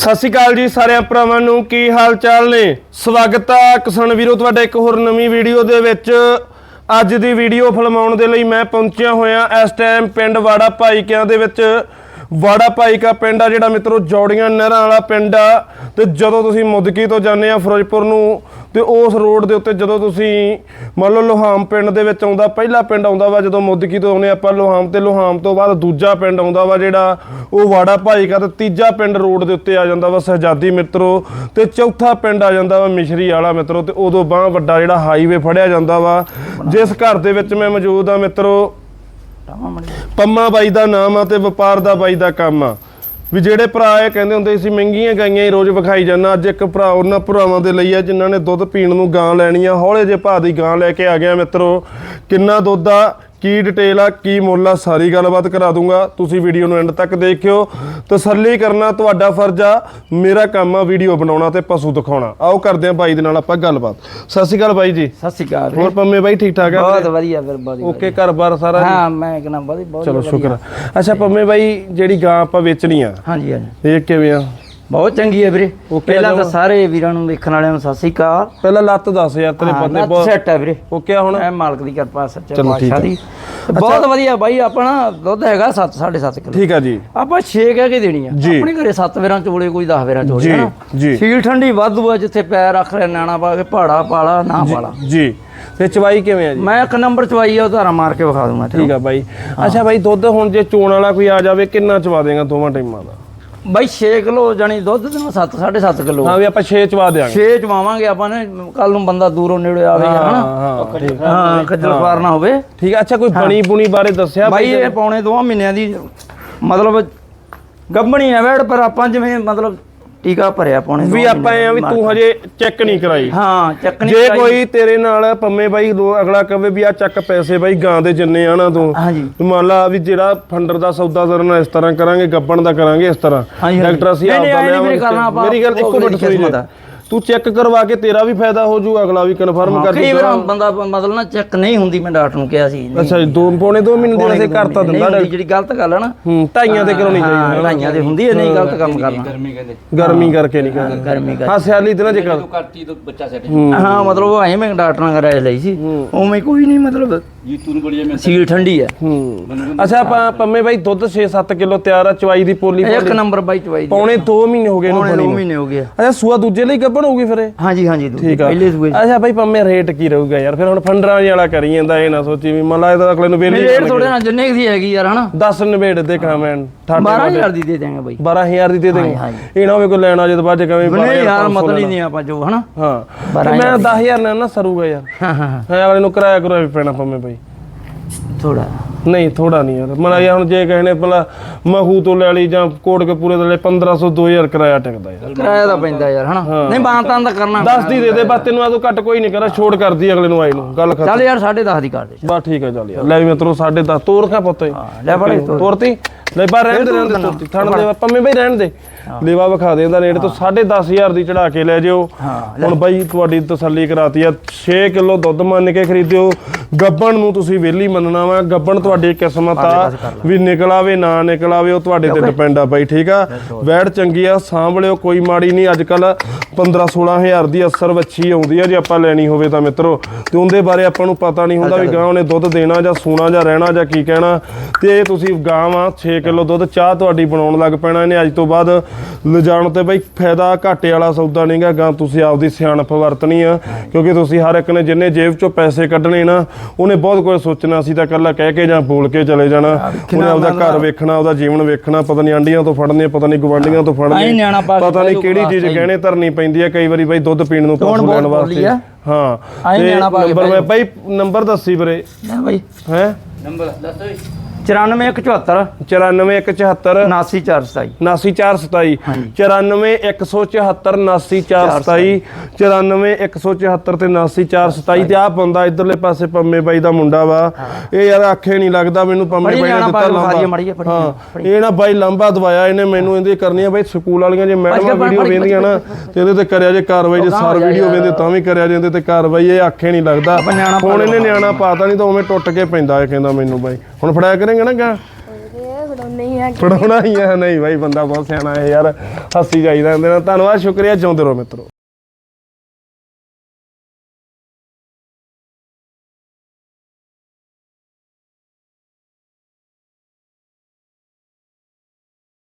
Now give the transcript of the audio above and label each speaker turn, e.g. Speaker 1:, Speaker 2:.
Speaker 1: ਸਤਿ ਸ਼੍ਰੀ ਅਕਾਲ ਜੀ ਸਾਰਿਆਂ ਭਰਾਵਾਂ ਨੂੰ, ਕੀ ਹਾਲ ਚਾਲ ਨੇ? ਸਵਾਗਤ ਆ ਕਿਸਾਨ ਵੀਰੋ, ਤੁਹਾਡਾ ਇੱਕ ਹੋਰ ਨਵੀਂ ਵੀਡੀਓ ਦੇ ਵਿੱਚ। ਅੱਜ ਦੀ ਵੀਡੀਓ ਫਿਲਮਾਉਣ ਦੇ ਲਈ ਮੈਂ ਪਹੁੰਚਿਆ ਹੋਇਆ ਇਸ ਟਾਈਮ ਪਿੰਡ ਵਾੜਾ ਭਾਈਕਿਆਂ ਦੇ ਵਿੱਚ। ਵਾੜਾ ਭਾਈਕਾ ਪਿੰਡ ਆ ਜਿਹੜਾ ਮਿੱਤਰੋ, ਜੋੜੀਆਂ ਨਹਿਰਾਂ ਵਾਲਾ ਪਿੰਡ ਆ। ਤੇ ਜਦੋਂ ਤੁਸੀਂ ਮੁਦਕੀ ਤੋਂ ਜਾਂਦੇ ਆ ਫਿਰੋਜ਼ਪੁਰ ਨੂੰ, ਤੇ ਉਸ ਰੋਡ ਦੇ ਉੱਤੇ ਜਦੋਂ ਤੁਸੀਂ ਮੰਨ ਲਓ ਲੋਹਾਮ ਪਿੰਡ ਦੇ ਵਿੱਚ ਆਉਂਦਾ, ਪਹਿਲਾ ਪਿੰਡ ਆਉਂਦਾ ਵਾ ਜਦੋਂ ਮੁਦਕੀ ਤੋਂ ਆਉਂਦੇ ਆਪਾਂ ਲੋਹਾਮ, ਤੇ ਲੋਹਾਮ ਤੋਂ ਬਾਅਦ ਦੂਜਾ ਪਿੰਡ ਆਉਂਦਾ ਵਾ ਜਿਹੜਾ, ਉਹ ਵਾੜਾ ਭਾਈਕਾ ਤੇ ਤੀਜਾ ਪਿੰਡ ਰੋਡ ਦੇ ਉੱਤੇ ਆ ਜਾਂਦਾ ਵਾ ਸਹਜਾਦੀ ਮਿੱਤਰੋ। ਤੇ ਚੌਥਾ ਪਿੰਡ ਆ ਜਾਂਦਾ ਵਾ ਮਿਸ਼ਰੀ ਵਾਲਾ ਮਿੱਤਰੋ, ਤੇ ਉਦੋਂ ਬਾਹ ਵੱਡਾ ਜਿਹੜਾ ਹਾਈਵੇ ਫੜਿਆ ਜਾਂਦਾ ਵਾ। ਜਿਸ ਘਰ ਦੇ ਵਿੱਚ ਮੈਂ ਮੌਜੂਦ ਆ ਮਿੱਤਰੋ ਪੰਮਾ ਬਾਈ ਦਾ ਨਾਮ ਆ ਤੇ ਵਪਾਰ ਦਾ ਬਾਈ ਦਾ ਕੰਮ ਆ। ਵੀ ਜਿਹੜੇ ਭਰਾ ਇਹ ਕਹਿੰਦੇ ਹੁੰਦੇ ਸੀ, ਮਹਿੰਗੀਆਂ ਗਾਈਆਂ ਹੀ ਰੋਜ਼ ਵਿਖਾਈ ਜਾਂਦਾ। ਅੱਜ ਇੱਕ ਭਰਾ ਉਹਨਾਂ ਭਰਾਵਾਂ ਦੇ ਲਈ ਆ, ਜਿਨ੍ਹਾਂ ਨੇ ਦੁੱਧ ਪੀਣ ਨੂੰ ਗਾਂ ਲੈਣੀ ਆ। ਹੌਲੇ ਜੇ ਭਾਅ ਦੀ ਗਾਂ ਲੈ ਕੇ ਆ ਗਿਆ ਮਿੱਤਰੋ। ਕਿੰਨਾ ਦੁੱਧ ਆ? ਕੀ ਡਿਟੇਲ ਆ ਕੀ ਮੁੱਲ ਆ ਸਾਰੀ ਗੱਲਬਾਤ ਕਰਾ ਦੂੰਗਾ। ਤੁਸੀਂ ਵੀਡੀਓ ਨੂੰ ਐਂਡ ਤੱਕ ਦੇਖਿਓ। ਤਸੱਲੀ ਕਰਨਾ ਤੁਹਾਡਾ ਫਰਜ਼ ਆ। ਮੇਰਾ ਕੰਮ ਆ ਵੀਡੀਓ ਬਣਾਉਣਾ ਤੇ ਪਸ਼ੂ ਦਿਖਾਉਣਾ। ਆਓ ਕਰਦੇ ਆ ਬਾਈ ਦੇ ਨਾਲ ਆਪਾਂ ਗੱਲਬਾਤ। ਸਤਿ ਸ਼੍ਰੀ ਅਕਾਲ ਬਾਈ ਜੀ।
Speaker 2: ਸਤਿ ਸ਼੍ਰੀ ਅਕਾਲ
Speaker 1: ਹੋਰ ਪੰਮੇ ਬਾਈ ਠੀਕ ਠਾਕ ਆ?
Speaker 2: ਬਹੁਤ ਵਧੀਆ ਫਿਰ ਬਹੁਤ
Speaker 1: ਓਕੇ ਘਰ-ਬਾਰ ਸਾਰਾ
Speaker 2: ਹਾਂ ਮੈਂ ਇੱਕ ਨੰਬਰ ਦੀ ਬਹੁਤ
Speaker 1: ਚਲੋ ਸ਼ੁਕਰ। ਅੱਛਾ ਪੰਮੇ ਬਾਈ ਜਿਹੜੀ ਗਾਂ ਆਪਾਂ ਵੇਚਣੀ ਆ।
Speaker 2: ਹਾਂਜੀ ਹਾਂਜੀ।
Speaker 1: ਇਹ ਕਿਵੇਂ ਆ?
Speaker 2: ਬਹੁਤ ਚੰਗੀ ਹੈ ਵੀਰੇ।
Speaker 1: Okay,
Speaker 2: ਪਹਿਲਾਂ ਤਾਂ। ਸਾਰੇ ਵੀਰਾਂ ਨੂੰ ਵੇਖਣ ਵਾਲਿਆਂ ਨੂੰ ਸਤਿ ਸ਼੍ਰੀ ਅਕਾਲ।
Speaker 1: ਪਹਿਲਾਂ ਲੱਤ ਦੱਸ ਯਾਰ ਤੇਰੇ ਪੱਲੇ ਬਹੁਤ
Speaker 2: ਸੈੱਟ ਹੈ ਵੀਰੇ।
Speaker 1: ਓਕੇ ਹੁਣ?
Speaker 2: ਐ ਮਾਲਕ ਦੀ ਕਿਰਪਾ ਸੱਚੇ
Speaker 1: ਚਲੋ ਠੀਕ
Speaker 2: ਪਾਤਸ਼ਾਹ
Speaker 1: ਆ।
Speaker 2: ਦੀ। ਬਹੁਤ ਵਧੀਆ ਬਾਈ ਆਪਣਾ ਦੁੱਧ ਹੈਗਾ 7 7.5 ਕਿਲੋ।
Speaker 1: ਠੀਕ ਆ ਜੀ।
Speaker 2: ਆਪਾਂ 6 ਕਹਿ ਕੇ ਦੇਣੀ ਆ।
Speaker 1: ਜੀ।
Speaker 2: ਆਪਣੇ ਘਰੇ 7 ਵੇਰਾਂ ਚੋਲੇ ਕੋਈ 10 ਵੇਰਾਂ ਚੋਲੇ
Speaker 1: ਜੀ,
Speaker 2: ਹਨਾ?
Speaker 1: ਜੀ।
Speaker 2: ਸੀਲ ਠੰਡੀ ਵਾਧੂ ਆ ਜਿੱਥੇ ਪੈਰ ਰੱਖ ਲੈ ਨਾਣਾ ਪਾ ਕੇ ਪਹਾੜਾ ਪਾਲਾ ਨਾ ਪਾਲਾ।
Speaker 1: ਜੀ। ਤੇ ਚਵਾਈ ਕਿਵੇਂ ਆ ਜੀ?
Speaker 2: ਮੈਂ ਇੱਕ ਨੰਬਰ ਚਵਾਈ ਆ ਉਧਾਰਾ ਮਾਰ ਕੇ ਵਿਖਾ ਦੂੰਗਾ
Speaker 1: ਠੀਕ ਆ ਬਾਈ। ਅੱਛਾ ਬਾਈ ਦੁੱਧ ਹੁਣ ਜੇ ਚੋਣ ਵਾਲਾ ਕੋਈ ਆ ਜਾਵੇ ਕਿੰਨਾ ਚਵਾ ਦੇਗਾ ਦੋਵਾਂ ਟਾਈਮਾਂ ਦਾ?
Speaker 2: ਬਾਈ 6 ਕਿਲੋ ਜਾਨੀ ਦੁੱਧ ਦੇ 7 7.5 ਕਿਲੋ।
Speaker 1: ਹਾਂ ਵੀ ਆਪਾਂ 6 ਚਵਾ ਦੇਾਂਗੇ
Speaker 2: ਛੇ ਚਵਾਵਾਂਗੇ ਆਪਾਂ ਨੇ ਕੱਲ ਨੂੰ ਬੰਦਾ ਦੂਰੋਂ ਨੇੜੇ ਆਵੇ
Speaker 1: ਹਾਂ
Speaker 2: ਹਨਾ?
Speaker 1: ਹਾਂ
Speaker 2: ਹਾਂ ਖੱਜਲ ਖੁਆਰ ਨਾ ਹੋਵੇ।
Speaker 1: ਠੀਕ ਆ ਅੱਛਾ ਕੋਈ ਬਣੀ ਬੁਣੀ ਬਾਰੇ ਦੱਸਿਆ
Speaker 2: ਬਾਈ ਇਹ ਪੌਣੇ ਦੋ ਮਹੀਨਿਆਂ ਦੀ ਮਤਲਬ ਗੱਭਣੀ ਹੈ ਵੇੜ ਪਰ ਆਪਾਂ ਜਿਵੇਂ ਮਤਲਬ ਟੀਕਾ ਭਰਿਆ ਦੋ
Speaker 1: ਵੀ ਆਪਾਂ ਐ ਆ ਵੀ ਤੂੰ ਹਜੇ ਚੈੱਕ ਨਹੀਂ ਕਰਾਈ।
Speaker 2: ਹਾਂ ਚੱਕਣੀ
Speaker 1: ਜੇ ਕੋਈ ਤੇਰੇ ਨਾਲ ਪੰਮੇ ਬਾਈ ਲੋ ਅਗਲਾ ਕਵੇ ਵੀ ਆ ਚੱਕ ਪੈਸੇ ਬਾਈ ਗਾਂ ਦੇ ਜਿੰਨੇ ਆ ਨਾ ਤੂੰ।
Speaker 2: ਹਾਂਜੀ।
Speaker 1: ਮੰਨ ਲਾ ਵੀ ਜਿਹੜਾ ਫੰਡਰ ਦਾ ਸੌਦਾ ਕਰਨਾ ਇਸ ਤਰ੍ਹਾਂ ਕਰਾਂਗੇ ਗੱਬਣ ਦਾ ਕਰਾਂਗੇ ਇਸ ਤਰ੍ਹਾਂ। ਡਾਕਟਰ ਅਸੀਂ
Speaker 2: ਨਹੀਂ,
Speaker 1: ਆਪ
Speaker 2: ਨਹੀਂ,
Speaker 1: ਦਾ
Speaker 2: ਨਹੀਂ
Speaker 1: ਮੇਰੀ ਗੱਲ ਇੱਕੋ ਮਿੰਟ ਸੁਣੀ। ਤੂੰ ਚੈੱਕ ਕਰਵਾ ਕੇ ਤੇਰਾ ਵੀ ਫਾਇਦਾ ਹੋ ਜੂ ਅਗਲਾ ਵੀ ਕਨਫਰਮ ਕਰ
Speaker 2: ਕਈ
Speaker 1: ਦੂਗਾ।
Speaker 2: ਵਾਰ ਬੰਦਾ ਮਤਲਬ ਨਾ ਚੈੱਕ ਨਹੀਂ ਹੁੰਦੀ ਮੈਂ ਡਾਕਟਰ ਨੂੰ ਕਿਹਾ ਸੀ। ਨਹੀਂ
Speaker 1: ਅੱਛਾ ਜੀ ਦੋ ਪੌਣੇ ਦੋ ਮਹੀਨੇ ਦੇ
Speaker 2: ਦੋ
Speaker 1: ਕਰਤਾ ਦਿੰਦਾ
Speaker 2: ਨਹੀਂ ਹੁੰਦੀ, ਜਿਹੜੀ ਗਲਤ ਗੱਲ ਹੈ ਨਾ।
Speaker 1: ਹੂੰ ਢਾਈਆਂ ਤੇ ਕਰਾਉਣੀ
Speaker 2: ਹਾਂ
Speaker 1: ਚਾਹੀਦੀ
Speaker 2: ਢਾਈਆਂ ਦੇ ਹੁੰਦੀ ਹੈ ਨਹੀਂ ਗਲਤ ਕੰਮ ਕਰਨਾ।
Speaker 1: ਗਰਮੀ ਕਰਕੇ। ਨਹੀਂ ਕਰਦਾ
Speaker 2: ਗਰਮੀ ਕਰ
Speaker 1: ਹਾਂ ਸਿਆਲੀ ਦਿਨਾਂ ਚ ਕਰ
Speaker 3: ਕਰਤੀ ਤਾਂ ਬੱਚਾ ਸੈੱਟ
Speaker 2: ਹਾਂ। ਮਤਲਬ ਉਹ ਐਂ ਮੈਂ ਡਾਕਟਰ ਨਾਲ ਰਾਏ ਲਈ ਸੀ। ਉਵੇਂ ਕੋਈ ਨਹੀਂ ਮਤਲਬ
Speaker 3: ਜੀ ਤੂੰ ਨੂੰ ਬੜੀ ਮੈਂ
Speaker 2: ਸੀਲ ਠੰਡੀ ਹੈ।
Speaker 1: ਹੂੰ। ਅੱਛਾ ਆਪਾਂ ਪੰਮੇ ਬਾਈ ਦੁੱਧ 6-7 ਕਿਲੋ ਤਿਆਰ ਆ ਚਵਾਈ ਦੀ ਪੋਲੀ
Speaker 2: ਇੱਕ ਨੰਬਰ ਬਾਈ ਚਵਾਈ ਦੀ
Speaker 1: ਪੌਣੇ 2 ਮਹੀਨੇ ਹੋ ਗਏ ਇਹਨੂੰ
Speaker 2: ਪੌਣੇ
Speaker 1: ਬਣੀ
Speaker 2: ਦੋ
Speaker 1: ਨੂੰ।
Speaker 2: ਮਹੀਨੇ ਹੋ ਗਏ
Speaker 1: ਅੱਛਾ ਸੂਆ ਦੂਜੇ ਲਈ ਗੱਭਣ ਹੋਊਗੀ ਫਿਰ ਇਹ?
Speaker 2: ਹਾਂਜੀ ਹਾਂਜੀ ਦੂਜੀ,
Speaker 1: ਠੀਕ ਆ।
Speaker 2: ਪਹਿਲੇ ਸੂਏ
Speaker 1: ਅੱਛਾ ਬਾਈ ਪੰਮੇ ਰੇਟ ਕੀ ਰਹੂਗਾ ਯਾਰ? ਫਿਰ ਹੁਣ ਫੰਡਰਾਂ ਵਾਲਾ ਕਰੀ ਜਾਂਦਾ ਇਹ ਨਾ ਸੋਚੀ ਵੀ ਮਨ ਲੱਗਦਾ ਅਗਲੇ ਨੂੰ ਵੇਲੀ
Speaker 2: ਰੇਟ ਥੋੜੇ ਨਾਲ ਜਿੰਨੇ ਕੁ ਦੀ ਹੈਗੀ ਯਾਰ ਹਨਾ?
Speaker 1: 10 ਨਿਬੇੜ ਦੇ ਕਮੈਂਟ
Speaker 2: 12000 ਦੀ ਦੇ ਦੇਾਂਗੇ ਬਾਈ।
Speaker 1: 12000 ਦੀ ਦੇ ਦੇਂਗੇ।
Speaker 2: ਹਾਂਜੀ।
Speaker 1: ਇਹ ਨਾ ਹੋਵੇ ਕੋਈ ਲੈਣਾ ਜੇ ਤਾਂ ਬਾਅਦ ਚ ਕਵੇਂ
Speaker 2: ਨਹੀਂ ਯਾਰ ਮਤਲਬ ਹੀ ਨਹੀਂ ਆਪਾਂ ਜੋ ਹਨਾ?
Speaker 1: ਹਾਂ। ਮੈਂ 10000 ਨਾਲ ਨਾ ਸਰੂਗਾ ਯਾਰ।
Speaker 2: ਹਾਂ ਹਾਂ
Speaker 1: ਹਾਂ। ਅਗਲੇ ਨੂੰ ਕਿਰਾਇਆ ਕਰੋ ਵੀ ਪੈਣਾ ਪੰਮੇ ਬਾਈ
Speaker 2: ਥੋੜਾ
Speaker 1: ਨਹੀਂ ਥੋੜਾ ਨਹੀਂ ਯਾਰ। ਮਨ ਯਾਰ ਹੁਣ ਜੇ ਕਹਨੇ ਭਲਾ ਮਹੂ ਤੋਂ ਲੈ ਲਈ ਜਾਂ ਕੋਟ ਕੇ ਪੂਰੇ ਦੇ ਲੈ 1500 2000 ਕਿਰਾਇਆ ਟਿਕਦਾ ਯਾਰ।
Speaker 2: ਕਿਰਾਇਆ ਦਾ ਪੈਂਦਾ ਯਾਰ ਹਨਾ? ਨਹੀਂ ਬਾਂਤਾਂ ਦਾ ਕਰਨਾ
Speaker 1: ਦੱਸ ਦੀ ਦੇ ਦੇ ਬਸ ਤੈਨੂੰ ਆ ਤੂੰ ਘੱਟ ਕੋਈ ਨਹੀਂ ਕਰਾ ਛੋੜ ਕਰਦੀ ਅਗਲੇ ਨੂੰ ਆਈ ਨੂੰ ਗੱਲ ਖਤਮ।
Speaker 2: ਚੱਲ ਯਾਰ 10.5 ਦੀ ਕਰ ਦੇ।
Speaker 1: ਬਸ ਠੀਕ ਹੈ ਚੱਲ ਯਾਰ। ਲੈ ਵੀ ਮਿੱਤਰੋ 10.5 ਤੋਰ ਖਾ ਪੁੱਤ ਇਹ।
Speaker 2: ਲੈ ਬੜੇ
Speaker 1: ਤੋਰਤੀ? ਲੈ ਬਾ ਰਹਿਣ ਦੇ ਰਹਿਣ ਦੇ ਤੋਰਤੀ। ਥਣ ਦੇ ਪੰਮੇ ਬਈ ਰਹਿਣ ਦੇ। ਲੇਵਾ ਵਿਖਾ ਦੇ ਇਹਦਾ ਨੇੜੇ ਤੋਂ 10500 ਦੀ ਚੜਾ ਕੇ ਲੈ ਜਿਓ। ਹੁਣ ਬਾਈ ਤੁਹਾਡੀ ਤਸੱਲੀ ਕਰਾਤੀ ਆ। 6 ਕਿਲੋ ਦੁੱਧ ਮੰਨ ਕੇ ਖਰੀਦਿਓ। ਗੱਬਣ ਨੂੰ ਤੁਸੀਂ ਵਿਹਲੀ ਮੰਨਣਾ ਵਾ। ਗੱਬਣ ਤੁਹਾਡੀ ਕਿਸਮਤ ਆ। ਵੀ ਨਿਕਲ ਆਵੇ ਨਾ ਨਿਕਲ ਆਵੇ ਉਹ ਤੁਹਾਡੇ ਤੇ ਡਿਪੈਂਡ ਆ ਬਾਈ ਠੀਕ ਆ? ਵੈੜ ਚੰਗੀ ਆ ਸਾਂਭ ਲਿਓ ਕੋਈ ਮਾੜੀ ਨਹੀਂ। ਅੱਜ ਕੱਲ 15 16000 ਦੀ ਅਸਰ ਵੱਛੀ ਆਉਂਦੀ ਆ ਜੇ ਆਪਾਂ ਲੈਣੀ ਹੋਵੇ ਤਾਂ ਮਿੱਤਰੋ। ਤੇ ਉਹਦੇ ਬਾਰੇ ਆਪਾਂ ਨੂੰ ਪਤਾ ਨਹੀਂ ਹੁੰਦਾ ਵੀ ਗਾਂ ਉਹਨੇ ਦੁੱਧ ਦੇਣਾ ਜਾਂ ਸੂਣਾ ਜਾਂ ਰਹਿਣਾ ਜਾਂ ਕੀ ਕਹਿਣਾ। ਤੇ ਇਹ ਤੁਸੀਂ ਗਾਂ ਵਾ 6 ਕਿਲੋ ਦੁੱਧ ਚਾਹ ਤੁਹਾਡੀ ਬਣਾਉਣ ਲੱਗ ਪੈਣਾ ਇਹਨੇ। ਅੱਜ ਤੋਂ ਬਾਅਦ ਲਿਜਾਣ ਤੇ ਬਈ ਫਾਇਦਾ ਘਾਟੇ ਵਾਲਾ ਸੌਦਾ ਨਹੀਂਗਾ ਗਾਂ ਤੁਸੀਂ ਆਪਦੀ ਸਿਆਣਪ ਵਰਤਣੀ ਆ। ਕਿਉਂਕਿ ਤੁਸੀਂ ਹਰ ਇੱਕ ਨੇ ਜਿੰਨੇ ਜੇਬ ਚੋਂ ਪੈਸੇ ਕੱਢਣੇ ਨਾ ਉਹਨੇ ਬਹੁਤ ਕੁਝ ਸੋਚਣਾ ਸੀ ਤਾਂ ਕੱਲਾ ਕਹਿ ਕੇ ਜਾਂ ਬੋਲ ਕੇ ਚਲੇ ਜਾਣਾ। ਉਹਨੇ ਆਪਦਾ ਘਰ ਵੇਖਣਾ ਉਹਦਾ ਜੀਵਨ ਵੇਖਣਾ ਪਤਾ ਨਹੀਂ ਆਂਡੀਆਂ ਤੋਂ ਫੜਨੇ ਪਤਾ ਨਹੀਂ ਗਵਾਂਡੀਆਂ ਤੋਂ ਫੜਨੇ ਪਤਾ ਨਹੀਂ ਕਿਹੜੀ ਚੀਜ਼। ਗਹਿਣੇ ਧਰਨੀ ਪੈਂਦੀ ਹੈ ਕਈ ਵਾਰੀ ਬਾਈ ਦੁੱਧ ਪੀਣ ਨੂੰ ਪਸ਼ੂ ਲੈਣ ਵਾਸਤੇ।
Speaker 2: ਆ।
Speaker 1: ਹਾਂ
Speaker 2: ਆਈ
Speaker 1: ਤੇ ਨੰਬਰ ਮੈਂ ਬਾਈ ਨੰਬਰ ਦੱਸੀ ਵੀਰੇ।
Speaker 2: ਲੈ ਬਾਈ।
Speaker 1: ਹੈ?
Speaker 3: ਨੰਬਰ ਦੱਸ ਓਏ
Speaker 2: 94174
Speaker 1: 94174
Speaker 2: 79427
Speaker 1: 90427 94174 97427 94174 ਤੇ 90427 ਤੇ ਆ ਬੰਦਾ ਇਧਰਲੇ ਪਾਸੇ ਪੰਮੇ ਬਾਈ ਦਾ ਮੁੰਡਾ ਵਾ। ਇਹ ਯਾਰ ਆਖੇ ਨਹੀਂ ਲੱਗਦਾ ਮੈਨੂੰ ਪੰਮੇ
Speaker 2: ਬੜੀ
Speaker 1: ਬਾਈ ਨੇ
Speaker 2: ਨਿਆਣਾ
Speaker 1: ਦਿੱਤਾ
Speaker 2: ਪਾ ਕੇ ਵਿਖਾ ਦਈਏ ਮਾੜੀ ਜਿਹੀ,
Speaker 1: ਲੰਬਾ
Speaker 2: ਫੜੀ,
Speaker 1: ਹਾਂ ਇਹ ਨਾ ਬਾਈ ਲੰਬਾ ਦਵਾਇਆ ਇਹਨੇ ਮੈਨੂੰ ਇਹਦੀ ਕਰਨੀ ਆ ਬਾਈ ਸਕੂਲ ਵਾਲੀਆਂ ਜੇ ਮੈਡਮਾਂ
Speaker 2: ਫੜ,
Speaker 1: ਵੀਡੀਓ
Speaker 2: ਫੜ,
Speaker 1: ਵੇਂਦੀਆਂ ਨਾ ਤੇ ਇਹਦੇ ਤੇ ਕਰਿਆ ਜੇ ਕਾਰਵਾਈ ਜੇ ਸਰ ਵੀਡੀਓ ਵੇਂਦੇ ਤਾਂ ਵੀ ਕਰਿਆ ਜਾਂਦੇ ਤੇ ਕਾਰਵਾਈ ਇਹ ਆਖੇ ਨਹੀਂ ਲੱਗਦਾ। ਹੁਣ ਇਹਨੇ ਨਿਆਣਾ ਪਾਤਾ ਨਹੀਂ ਤਾਂ ਉਵੇਂ ਟੁੱਟ ਕੇ ਪੈਂਦਾ ਇਹ ਕਹਿੰਦਾ ਮੈਨੂੰ ਬਾਈ। ਹੁਣ ਫੜਾਇਆ ਕਰਾਂਗੇ ਨਾ ਗਾ
Speaker 4: ਫੜਾਉਣੇ ਹੀ ਆ
Speaker 1: ਹੀ ਨਹੀਂ ਬਾਈ ਬੰਦਾ ਬਹੁਤ ਸਿਆਣਾ ਹੈ ਯਾਰ। ਹੱਸੀ ਜਾਈਦਾ ਇਹਦੇ ਨਾਲ। ਧੰਨਵਾਦ ਸ਼ੁਕਰੀਆ ਜਿਉਂਦੇ ਰਹੋ ਮਿੱਤਰੋ।